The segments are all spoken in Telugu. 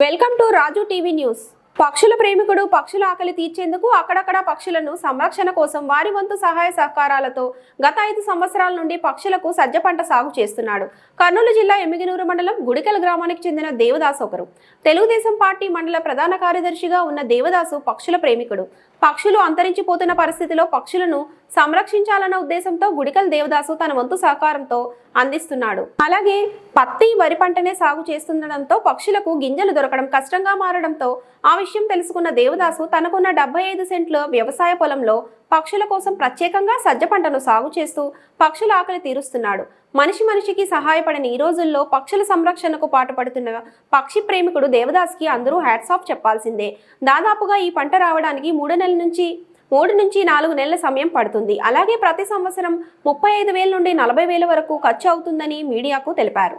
Welcome to Raju TV news. పక్షుల ప్రేమికుడు పక్షుల ఆకలి తీర్చేందుకు అక్కడక్కడ పక్షులను సంరక్షణ కోసం వారి వంతు సహాయ సహకారాలతో గత ఐదు సంవత్సరాల నుండి పక్షులకు సజ్జ పంట సాగు చేస్తున్నాడు. కర్నూలు జిల్లా ఎమ్మిగినూరు మండలం గుడికల్ గ్రామానికి చెందిన దేవదాస్ ఒకరు. తెలుగుదేశం పార్టీ మండల ప్రధాన కార్యదర్శిగా ఉన్న దేవదాసు పక్షుల ప్రేమికుడు. పక్షులు అంతరించిపోతున్న పరిస్థితిలో పక్షులను సంరక్షించాలన్న ఉద్దేశంతో గుడికల్ దేవదాసు తన వంతు సహకారంతో అందిస్తున్నాడు. అలాగే పత్తి వరి పంటనే సాగు చేస్తుండడంతో పక్షులకు గింజలు దొరకడం కష్టంగా మారడంతో ఆ విషయం తెలుసుకున్న దేవదాసు తనకున్న డెబ్బై ఐదు సెంట్ల వ్యవసాయ పొలంలో పక్షుల కోసం ప్రత్యేకంగా సజ్జ పంటను సాగు చేస్తూ పక్షుల ఆకలి తీరుస్తున్నాడు. మనిషి మనిషికి సహాయపడని ఈ రోజుల్లో పక్షుల సంరక్షణకు పాటుపడుతున్న పక్షి ప్రేమికుడు దేవదాస్కి అందరూ హ్యాట్స్ ఆఫ్ చెప్పాల్సిందే. దాదాపుగా ఈ పంట రావడానికి మూడు నెలల నుంచి మూడు నుంచి నాలుగు నెలల సమయం పడుతుంది. అలాగే ప్రతి సంవత్సరం ముప్పై ఐదు వేల నుండి నలభై వేల వరకు ఖర్చు అవుతుందని మీడియాకు తెలిపారు.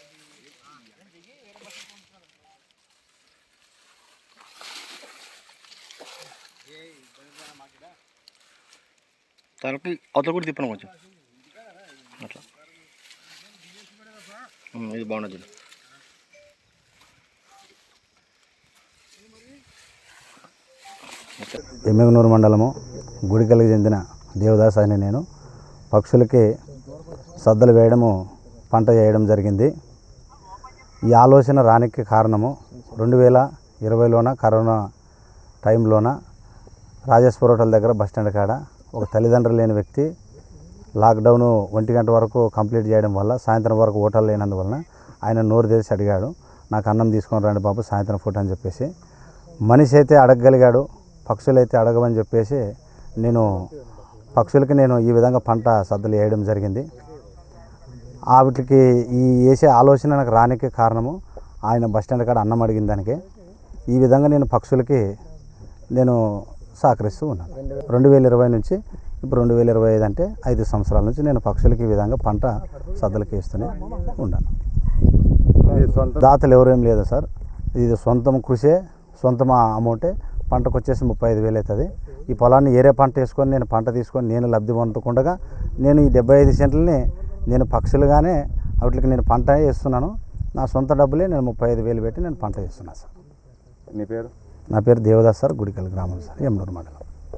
తలకి అవతల కూడా తిప్పను కొంచెం. అట్లా. ఇది బాగున్నది ఎమ్మెగనూరు మండలము గుడికల్కి చెందిన దేవదాస్ అని నేను. పక్షులకి సద్దలు వేయడము పంట చేయడం జరిగింది. ఈ ఆలోచన రానికి కారణము రెండు వేల ఇరవైలోన కరోనా టైంలోన రాజేశ్వర హోటల్ దగ్గర బస్ స్టాండ్ కాడ ఒక తల్లిదండ్రులు లేని వ్యక్తి లాక్డౌన్ ఒంటి గంట వరకు కంప్లీట్ చేయడం వల్ల సాయంత్రం వరకు హోటల్ లేనందువలన ఆయన నోరు తెరిచి అడిగాడు నాకు అన్నం తీసుకొని రండి బాబు సాయంత్రం పూట అని చెప్పేసి. మనిషి అయితే అడగగలిగాడు పక్షులైతే అడగమని చెప్పేసి నేను పక్షులకి నేను ఈ విధంగా పంట సద్దులు వేయడం జరిగింది. వాటికి ఈ వేసే ఆలోచన నాకు రానికి కారణము ఆయన బస్ స్టాండ్ కాడ అన్నం అడిగిన దానికి. ఈ విధంగా నేను పక్షులకి నేను సహకరిస్తూ ఉన్నాను. రెండు వేల ఇరవై నుంచి ఇప్పుడు రెండు వేల ఇరవై ఐదు అంటే ఐదు సంవత్సరాల నుంచి నేను పక్షులకి ఈ విధంగా పంట సద్దలకి వేస్తూనే ఉన్నాను. దాతలు ఎవరేం లేదు సార్. ఇది సొంతం కృషే సొంతం అమౌంటే పంటకు వచ్చేసి ముప్పై ఐదు వేలు అవుతుంది. ఈ పొలాన్ని ఏరే పంట వేసుకొని నేను పంట తీసుకొని నేను లబ్ధి పొందకుండా నేను ఈ డెబ్బై ఐదు సెంట్లని నేను పక్షులుగానే వాటికి నేను పంట వేస్తున్నాను. నా సొంత డబ్బులే నేను ముప్పై ఐదు వేలు పెట్టి నేను పంట వేస్తున్నాను సార్. నీ పేరు? నా పేరు దేవదాస్ సార్ గుడికల్ గ్రామం సార్ ఎమ్నూరు మండలం.